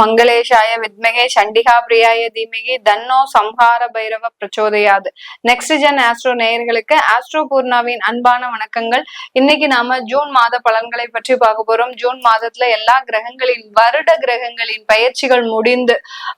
மங்களேஷாய வித்மகே சண்டிகா பிரியாய தீமகி தன்னோ சம்ஹார பைரவ பிரச்சோதையாது. நெக்ஸ்ட் ஜென் ஆஸ்ட்ரோ நேயர்களுக்கு ஆஸ்ட்ரோ பூர்ணாவின் அன்பான வணக்கங்கள். இன்னைக்கு நாம ஜூன் மாத பலன்களை பற்றி பார்க்க போறோம். ஜூன் மாதத்துல எல்லா கிரகங்களின் வருட கிரகங்களின் பயிற்சிகள் முடிந்து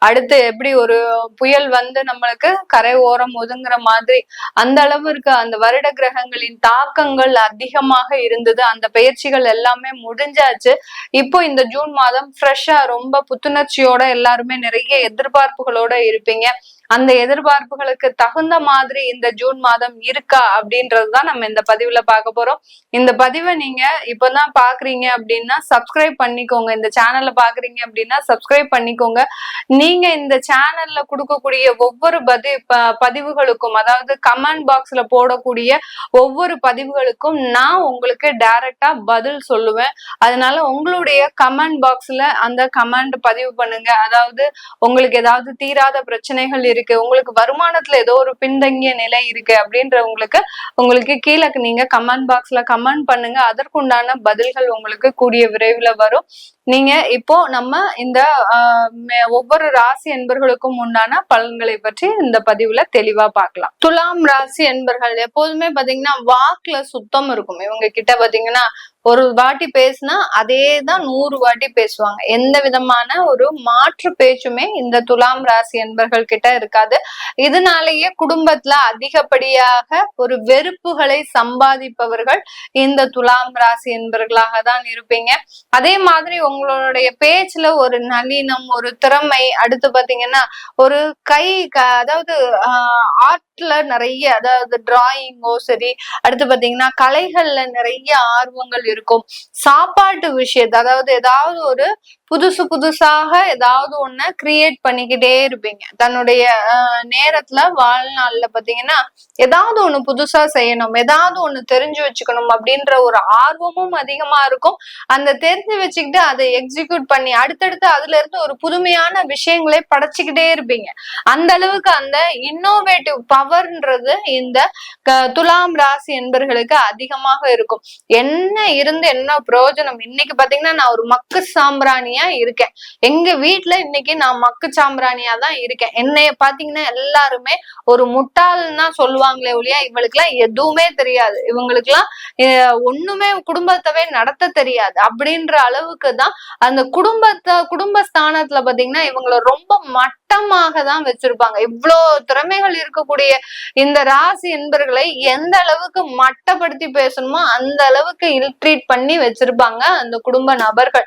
அடுத்து எப்படி ஒரு புயல் வந்து நம்மளுக்கு கரை ஓரம் ஒதுங்குற மாதிரி அந்த அளவிற்கு அந்த வருட கிரகங்களின் தாக்கங்கள் அதிகமாக இருந்தது. அந்த பயிற்சிகள் எல்லாமே முடிஞ்சாச்சு. இப்போ இந்த ஜூன் மாதம் ஃப்ரெஷ்ஷா ரொம்ப புத்துணர்ச்சியோட எல்லாருமே நிறைய எதிர்பார்ப்புகளோட இருப்பீங்க. அந்த எதிர்பார்ப்புகளுக்கு தகுந்த மாதிரி இந்த ஜூன் மாதம் இருக்கா அப்படின்றதுதான் நம்ம இந்த பதிவுல பார்க்க போறோம். இந்த பதிவை நீங்க இப்பதான் பாக்குறீங்க அப்படின்னா சப்ஸ்கிரைப் பண்ணிக்கோங்க. இந்த சேனல்ல பாக்குறீங்க அப்படின்னா சப்ஸ்கிரைப் பண்ணிக்கோங்க. நீங்க இந்த சேனல்ல கொடுக்கக்கூடிய ஒவ்வொரு பதி ப- பதிவுகளுக்கும் அதாவது கமெண்ட் பாக்ஸ்ல போடக்கூடிய ஒவ்வொரு பதிவுகளுக்கும் நான் உங்களுக்கு டைரக்டா பதில் சொல்லுவேன். அதனால உங்களுடைய கமெண்ட் பாக்ஸ்ல அந்த கமெண்ட் பதிவு பண்ணுங்க. அதாவது உங்களுக்கு ஏதாவது தீராத பிரச்சனைகள் இருக்கு உங்களுக்கு வருமானத்துல ஏதோ ஒரு பின்தங்கிய நிலை இருக்கு அப்படின்றவங்களுக்கு உங்களுக்கு கீழே நீங்க கமெண்ட் பாக்ஸ்ல கமெண்ட் பண்ணுங்க. அதற்குண்டான பதில்கள் உங்களுக்கு கூடிய விரைவில் வரும். நீங்க இப்போ நம்ம இந்த ஆஹ், ஒவ்வொரு ராசி என்பர்களுக்கும் உண்டான பலன்களை பற்றி இந்த பதிவுல தெளிவா பார்க்கலாம். துலாம் ராசி என்பர்கள் எப்போதுமே பாத்தீங்கன்னா வாக்குல சுத்தம் இருக்கும். இவங்க கிட்ட பாத்தீங்கன்னா ஒரு வாட்டி பேசுனா அதே தான் நூறு வாட்டி பேசுவாங்க. எந்த விதமான ஒரு மாற்று பேச்சுமே இந்த துலாம் ராசி என்பர்கள் கிட்ட இருக்காது. இதனாலேயே குடும்பத்துல அதிகப்படியாக ஒரு வெறுப்புகளை சம்பாதிப்பவர்கள் இந்த துலாம் ராசி என்பர்களாக தான் இருப்பீங்க. அதே மாதிரி உங்களுடைய பேச்சுல ஒரு நளினம் ஒரு திறமை அடுத்து பாத்தீங்கன்னா ஒரு கை க- அதாவது ஆர்ட்ல நிறைய அதாவது டிராயிங்கோ சரி அடுத்து பாத்தீங்கன்னா கலைகள்ல நிறைய ஆர்வங்கள் இருக்கும். சாப்பாட்டு விஷயத்த அதாவது ஏதாவது ஒரு புதுசு புதுசாக ஏதாவது ஒண்ண கிரியேட் பண்ணிக்கிட்டே இருப்பீங்க. தன்னுடைய நேரத்துல வாழ்நாள்ல பாத்தீங்கன்னா ஏதாவது ஒண்ணு புதுசா செய்யணும் ஏதாவது ஒண்ணு தெரிஞ்சு வச்சுக்கணும் அப்படின்ற ஒரு ஆர்வமும் அதிகமா இருக்கும். அந்த தெரிஞ்சு வச்சுக்கிட்டு அதை எக்ஸிக்யூட் பண்ணி அடுத்தடுத்து அதுல இருந்து ஒரு புதுமையான விஷயங்களை படைச்சுக்கிட்டே இருப்பீங்க. அந்த அளவுக்கு அந்த இன்னோவேட்டிவ் பவர்ன்றது இந்த க- துலாம் ராசி என்பர்களுக்கு அதிகமாக இருக்கும். என்ன இருந்து என்ன பிரயோஜனம்? இன்னைக்கு பாத்தீங்கன்னா நான் ஒரு மக்கு சாம்பிராணிய இருக்கேன். எங்க வீட்டுல இன்னைக்கு நான் மக்கு சாம்பிராணியா தான் இருக்கேன். என்னைய பாத்தீங்கன்னா எல்லாருமே ஒரு முட்டாள்னா சொல்லுவாங்களே ஒழியா இவளுக்கு எல்லாம் எதுவுமே தெரியாது. இவங்களுக்கு எல்லாம் ஒண்ணுமே குடும்பத்தவே நடத்த தெரியாது. அப்படின்ற அளவுக்கு தான் அந்த குடும்பத்தை குடும்ப ஸ்தானத்துல பாத்தீங்கன்னா இவங்கள ரொம்ப மட்டமாக தான் வச்சிருப்பாங்க. இவ்வளோ திறமைகள் இருக்கக்கூடிய இந்த ராசி என்பர்களை எந்த அளவுக்கு மட்டப்படுத்தி பேசணுமோ அந்த அளவுக்கு இல்ட்ரீட் பண்ணி வச்சிருப்பாங்க அந்த குடும்ப நபர்கள்.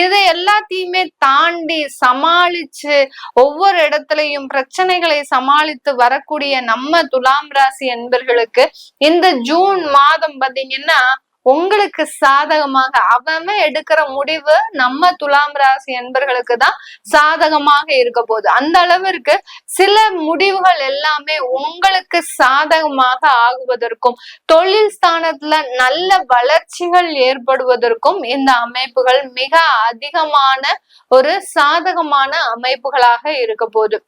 இதை எல்லாத்தையுமே தாண்டி சமாளிச்சு ஒவ்வொரு இடத்துலயும் பிரச்சனைகளை சமாளித்து வரக்கூடிய நம்ம துலாம் ராசி என்பர்களுக்கு இந்த ஜூன் மாதம் பாத்தீங்கன்னா உங்களுக்கு சாதகமாக அவன் எடுக்கிற முடிவு நம்ம துலாம் ராசி என்பர்களுக்கு தான் சாதகமாக இருக்க போகுது. அந்த அளவிற்கு சில முடிவுகள் எல்லாமே உங்களுக்கு சாதகமாக ஆகுவதற்கும் தொழில் ஸ்தானத்துல நல்ல வளர்ச்சிகள் ஏற்படுவதற்கும் இந்த அமைப்புகள் மிக அதிகமான ஒரு சாதகமான அமைப்புகளாக இருக்க போகுது.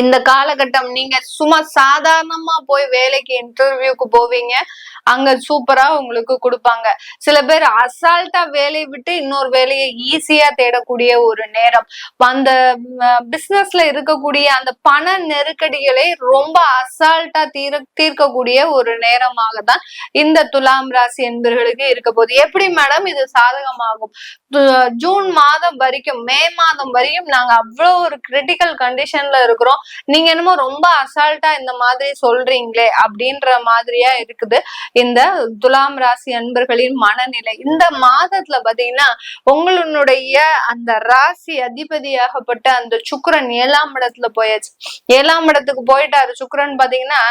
இந்த காலகட்டம் நீங்க சும்மா சாதாரணமா போய் வேலைக்கு இன்டர்வியூக்கு போவீங்க. அங்க சூப்பரா உங்களுக்கு கொடுப்பாங்க. சில பேர் அசால்ட்டா வேலையை விட்டு இன்னொரு வேலையை ஈஸியா தேடக்கூடிய ஒரு நேரம். அந்த பிசினஸ்ல இருக்கக்கூடிய அந்த பண நெருக்கடிகளை ரொம்ப அசால்ட்டா தீர தீர்க்கக்கூடிய ஒரு நேரமாக தான் இந்த துலாம் ராசி என்பவர்களுக்கு இருக்க போகுது. எப்படி மேடம் இது சாதகமாகும்? ஜூன் மாதம் வரைக்கும் மே மாதம் வரையும் நாங்க அவ்வளோ ஒரு கிரிட்டிக்கல் கண்டிஷன்ல இருக்கிறோம். நீங்க என்னமோ ரொம்ப அசால்ட்டா இந்த மாதிரி சொல்றீங்களே அப்படின்ற மாதிரியா இருக்குது. இந்த துலாம் ராசி அன்பர்களின் மனநிலை. இந்த மாதத்துல பாத்தீங்கன்னா உங்களுடைய அந்த ராசி அதிபதியாகப்பட்ட அந்த சுக்கரன் ஏழாம் இடத்துல போயாச்சு. ஏழாம் இடத்துக்கு போயிட்டாரு சுக்கரன் பாத்தீங்கன்னா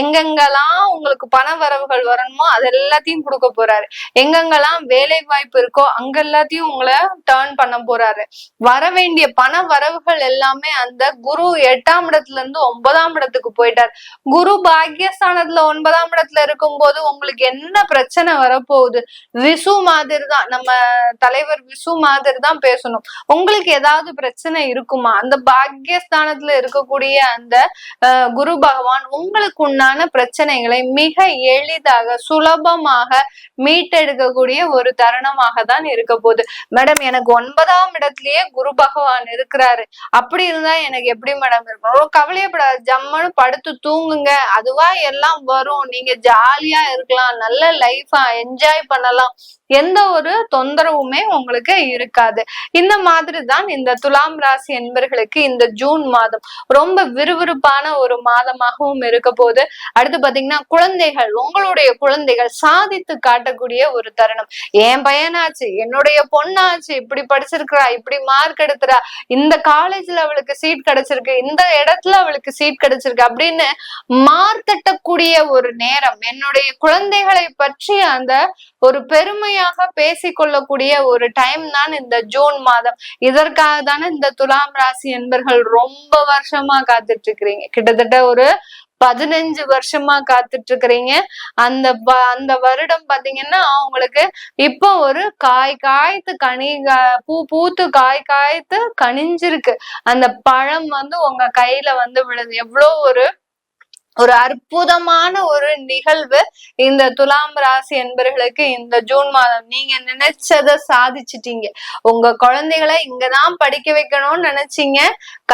எங்கெங்கெல்லாம் உங்களுக்கு பண வரவுகள் வரணுமோ அது எல்லாத்தையும் கொடுக்க போறாரு. எங்கெங்கெல்லாம் வேலை வாய்ப்பு இருக்கோ அங்க எல்லாத்தையும் உங்களை டேர்ன் பண்ண போறாரு. வர வேண்டிய பண வரவுகள் எல்லாமே அந்த குரு எட்டாம் எட்டாம் இடத்துல இருந்து ஒன்பதாம் இடத்துக்கு போயிட்டார். குரு பாக்கியஸ்தானத்துல ஒன்பதாம் இடத்துல இருக்கும் போது உங்களுக்கு என்ன பிரச்சனை வரப்போகுது? விசு மாதிரி தான் நம்ம தலைவர் விசு மாதிரி தான் பேசணும். உங்களுக்கு ஏதாவது பிரச்சனை இருக்குமா? அந்த பாக்கியஸ்தானத்துல இருக்கக்கூடிய அந்த குரு பகவான் உங்களுக்கு உண்டான பிரச்சனைகளை மிக எளிதாக சுலபமாக மீட்டெடுக்கக்கூடிய ஒரு தருணமாக தான் இருக்க போகுது. மேடம் எனக்கு ஒன்பதாம் இடத்துலயே குரு பகவான் இருக்கிறாரு. அப்படி இருந்தா எனக்கு எப்படி மேடம் இருக்கணும் கவலையப்படாது. ஜம்மனு படுத்து தூங்குங்க. அதுவா எல்லாம் வரும். நீங்க ஜாலியா இருக்கலாம். நல்ல லைஃபா என்ஜாய் பண்ணலாம். எந்த ஒரு தொந்தரவுமே உங்களுக்கு இருக்காது. இந்த மாதிரி தான் இந்த துலாம் ராசி என்பர்களுக்கு இந்த ஜூன் மாதம் ரொம்ப விறுவிறுப்பான ஒரு மாதமாகவும் இருக்க போது அடுத்து பாத்தீங்கன்னா குழந்தைகள் உங்களுடைய குழந்தைகள் சாதித்து காட்டக்கூடிய ஒரு தருணம். என் பையனாச்சு என்னுடைய பொண்ணாச்சு இப்படி படிச்சிருக்கிறா இப்படி மார்க் எடுத்துறா. இந்த காலேஜ்ல அவளுக்கு சீட் கிடைச்சிருக்கு. இந்த இடத்துல அவளுக்கு சீட் கிடைச்சிருக்கு. அப்படின்னு மார்த்தட்டக்கூடிய ஒரு நேரம் என்னுடைய குழந்தைகளை பற்றி அந்த ஒரு பெருமையாக பேசிக்கொள்ளக்கூடிய ஒரு டைம் தான் இந்த ஜூன் மாதம். இதற்காக தானே இந்த துலாம் ராசி என்பர்கள் ரொம்ப வருஷமா காத்துட்டு இருக்கிறீங்க. கிட்டத்தட்ட ஒரு பதினஞ்சு வருஷமா காத்துட்டு இருக்கிறீங்க அந்த அந்த வருடம் பாத்தீங்கன்னா அவங்களுக்கு இப்போ ஒரு காய் காய்த்து கனி பூ பூத்து காய் காய்த்து கனிஞ்சிருக்கு. அந்த பழம் வந்து உங்க கையில வந்து விழுது. எவ்வளவு ஒரு ஒரு அற்புதமான ஒரு நிகழ்வு இந்த துலாம் ராசி என்பர்களுக்கு இந்த ஜூன் மாதம். நீங்க நினைச்சத சாதிச்சிட்டீங்க. உங்க குழந்தைகளை இங்கதான் படிக்க வைக்கணும்னு நினைச்சீங்க.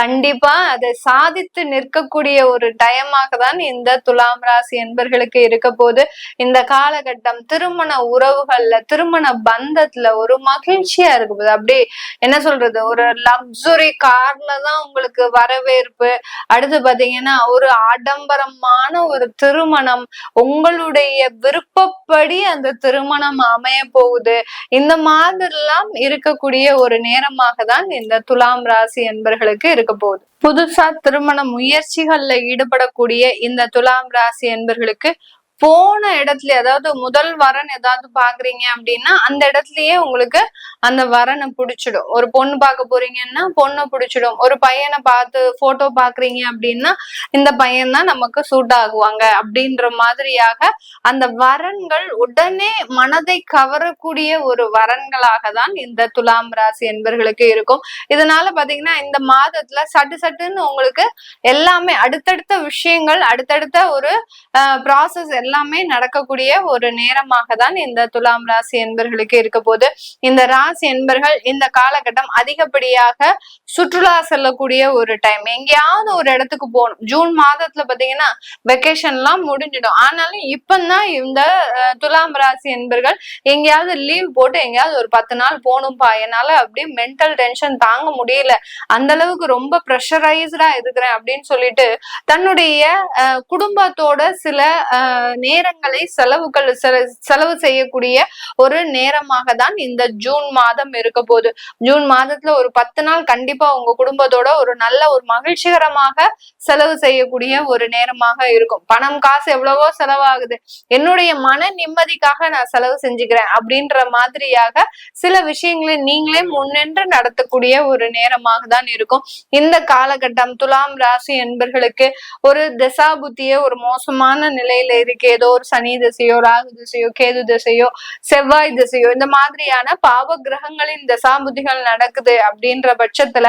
கண்டிப்பா அதை சாதித்து நிற்கக்கூடிய ஒரு டயமாக தான் இந்த துலாம் ராசி என்பர்களுக்கு இருக்க போது இந்த காலகட்டம் திருமண உறவுகள்ல திருமண பந்தத்துல ஒரு மகிழ்ச்சியா இருக்கு போது அப்படி என்ன சொல்றது? ஒரு லக்ஸுரி கார்ல தான் உங்களுக்கு வரவேற்பு. அடுத்து பாத்தீங்கன்னா ஒரு ஆடம்பரம் திருமணமான ஒரு திருமணம். உங்களுடைய விருப்பப்படி அந்த திருமணம் அமைய போகுது. இந்த மாதிரிலாம் இருக்கக்கூடிய ஒரு நேரமாக தான் இந்த துலாம் ராசி என்பர்களுக்கு இருக்க போகுது. புதுசா திருமண முயற்சிகள்ல ஈடுபடக்கூடிய இந்த துலாம் ராசி என்பர்களுக்கு போன இடத்துல ஏதாவது முதல் வரன் ஏதாவது பாக்குறீங்க அப்படின்னா அந்த இடத்துலயே உங்களுக்கு அந்த வரனை பிடிச்சிடும். ஒரு பொண்ணு பார்க்க போறீங்கன்னா பொண்ணை பிடிச்சிடும். ஒரு பையனை பார்த்து போட்டோ பாக்குறீங்க அப்படின்னா இந்த பையன் தான் நமக்கு சூட் ஆகுவாங்க. அப்படின்ற மாதிரியாக அந்த வரன்கள் உடனே மனதை கவரக்கூடிய ஒரு வரன்களாக தான் இந்த துலாம் ராசி என்பர்களுக்கு இருக்கும். இதனால பாத்தீங்கன்னா இந்த மாதத்துல சட்டு சட்டுன்னு உங்களுக்கு எல்லாமே அடுத்தடுத்த விஷயங்கள் அடுத்தடுத்த ஒரு ப்ராசஸ் எல்லாமே நடக்கக்கூடிய ஒரு நேரமாக தான் இந்த துலாம் ராசி என்பர்களுக்கு இருக்க போது இந்த ராசி என்பர்கள் இந்த காலகட்டம் அதிகப்படியாக சுற்றுலா செல்லக்கூடிய ஒரு டைம் எங்கேயாவது ஒரு இடத்துக்கு போகணும். ஜூன் மாதத்துல பாத்தீங்கன்னா வெக்கேஷன் எல்லாம் முடிஞ்சிடும். ஆனாலும் இப்பந்தான் இந்த துலாம் ராசி என்பர்கள் எங்கேயாவது லீவ் போட்டு எங்கேயாவது ஒரு பத்து நாள் போகணும்பா. என்னால அப்படியே மென்டல் டென்ஷன் தாங்க முடியல. அந்த அளவுக்கு ரொம்ப ப்ரெஷரைஸ்டா இருக்கிறேன் அப்படின்னு சொல்லிட்டு தன்னுடைய குடும்பத்தோட சில நேரங்களை செலவுகள் செலவு செய்யக்கூடிய ஒரு நேரமாக தான் இந்த ஜூன் மாதம் இருக்க போகுது. ஜூன் மாதத்துல ஒரு பத்து நாள் கண்டிப்பா உங்க குடும்பத்தோட ஒரு நல்ல ஒரு மகிழ்ச்சிகரமாக செலவு செய்யக்கூடிய ஒரு நேரமாக இருக்கும். பணம் காசு எவ்வளவோ செலவாகுது. என்னுடைய மன நிம்மதிக்காக நான் செலவு செஞ்சுக்கிறேன் அப்படின்ற மாதிரியாக சில விஷயங்களை நீங்களே முன்னின்று நடத்தக்கூடிய ஒரு நேரமாக தான் இருக்கும். இந்த காலகட்டம் துலாம் ராசி என்பர்களுக்கு ஒரு திசா புத்திய ஒரு மோசமான நிலையில இருக்கு ஏதோ ஒரு சனி திசையோ ராகு திசையோ கேது திசையோ செவ்வாய் திசையோ இந்த மாதிரியான பாவ கிரகங்களின் தசாபுத்திகள் நடக்குது அப்படின்ற பட்சத்துல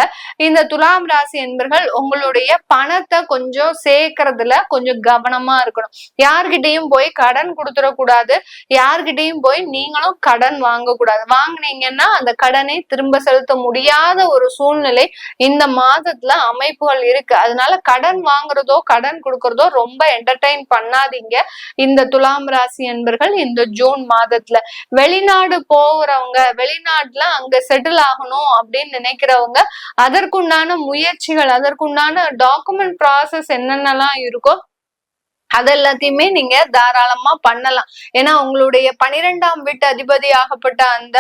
இந்த துலாம் ராசி என்பர்கள் உங்களுடைய பணத்தை கொஞ்சம் சேர்க்கறதுல கொஞ்சம் கவனமா இருக்கணும். யார்கிட்டையும் போய் கடன் கொடுத்துடக்கூடாது. யார்கிட்டையும் போய் நீங்களும் கடன் வாங்கக்கூடாது. வாங்கினீங்கன்னா அந்த கடனை திரும்ப செலுத்த முடியாத ஒரு சூழ்நிலை இந்த மாதத்துல அமைப்புகள் இருக்கு. அதனால கடன் வாங்குறதோ கடன் கொடுக்கறதோ ரொம்ப என்டர்டைன் பண்ணாதீங்க. இந்த துலாம் ராசி என்பர்கள் இந்த ஜூன் மாதத்துல வெளிநாடு போகிறவங்க வெளிநாட்டுல அங்க செட்டில் ஆகணும் அப்படின்னு நினைக்கிறவங்க அதற்குண்டான முயற்சிகள் அதற்குண்டான டாக்குமெண்ட் ப்ராசஸ் என்னென்னலாம் இருக்கோ அது எல்லாத்தையுமே நீங்க தாராளமா பண்ணலாம். ஏன்னா உங்களுடைய பனிரெண்டாம் வீட்டு அதிபதி ஆகப்பட்ட அந்த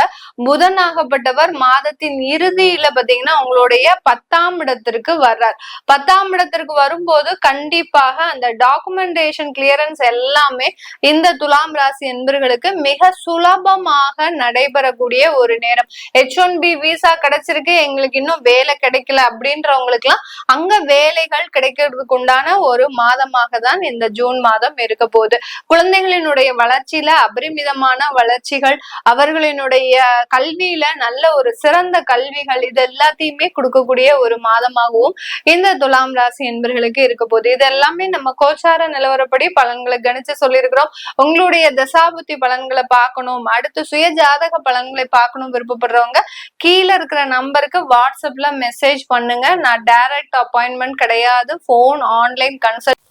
புதன் ஆகப்பட்டவர் மாதத்தின் இறுதியில பாத்தீங்கன்னா உங்களுடைய பத்தாம் இடத்திற்கு வர்றார். பத்தாம் இடத்திற்கு வரும்போது கண்டிப்பாக அந்த டாக்குமெண்டேஷன் கிளியரன்ஸ் எல்லாமே இந்த துலாம் ராசி என்பர்களுக்கு மிக சுலபமாக நடைபெறக்கூடிய ஒரு நேரம். ஹெச் ஒன் பி விசா கிடைச்சிருக்கு எங்களுக்கு இன்னும் வேலை கிடைக்கல அப்படின்றவங்களுக்கு எல்லாம் அங்க வேலைகள் கிடைக்கிறதுக்கு உண்டான ஒரு மாதமாக தான் இந்த ஜூன் மாதம் இருக்க போகுது குழந்தைகளினுடைய வளர்ச்சியில அபரிமிதமான வளர்ச்சிகள் அவர்களினுடைய கல்வியில நல்ல ஒரு சிறந்த கல்விகள் இது எல்லாத்தையுமே கொடுக்கக்கூடிய ஒரு மாதமாகவும் இந்த துலாம் ராசி என்பர்களுக்கு இருக்க போகுது இது எல்லாமே நம்ம கோச்சார நிலவரப்படி பலன்களை கணிச்சு சொல்லியிருக்கிறோம். உங்களுடைய தசாபுத்தி பலன்களை பார்க்கணும் அடுத்து சுய ஜாதக பலன்களை பார்க்கணும் விருப்பப்படுறவங்க கீழே இருக்கிற நம்பருக்கு வாட்ஸ்அப்ல மெசேஜ் பண்ணுங்க. நான் டைரக்ட் அப்பாயின்மெண்ட் கிடையாது. Phone online consult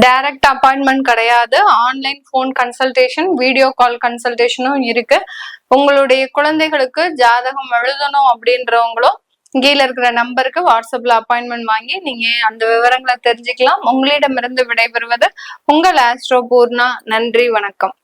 direct appointment கிடையாது. Online phone consultation video call கன்சல்டேஷனும் இருக்கு. உங்களுடைய குழந்தைகளுக்கு ஜாதகம் எழுதணும் அப்படின்றவங்களும் கீழே இருக்கிற நம்பருக்கு வாட்ஸ்அப்ல அப்பாயின்மெண்ட் வாங்கி நீங்க அந்த விவரங்களை தெரிஞ்சுக்கலாம். உங்களிடமிருந்து விடைபெறுவது உங்கள் ஆஸ்ட்ரோ பூர்ணா நன்றி வணக்கம்.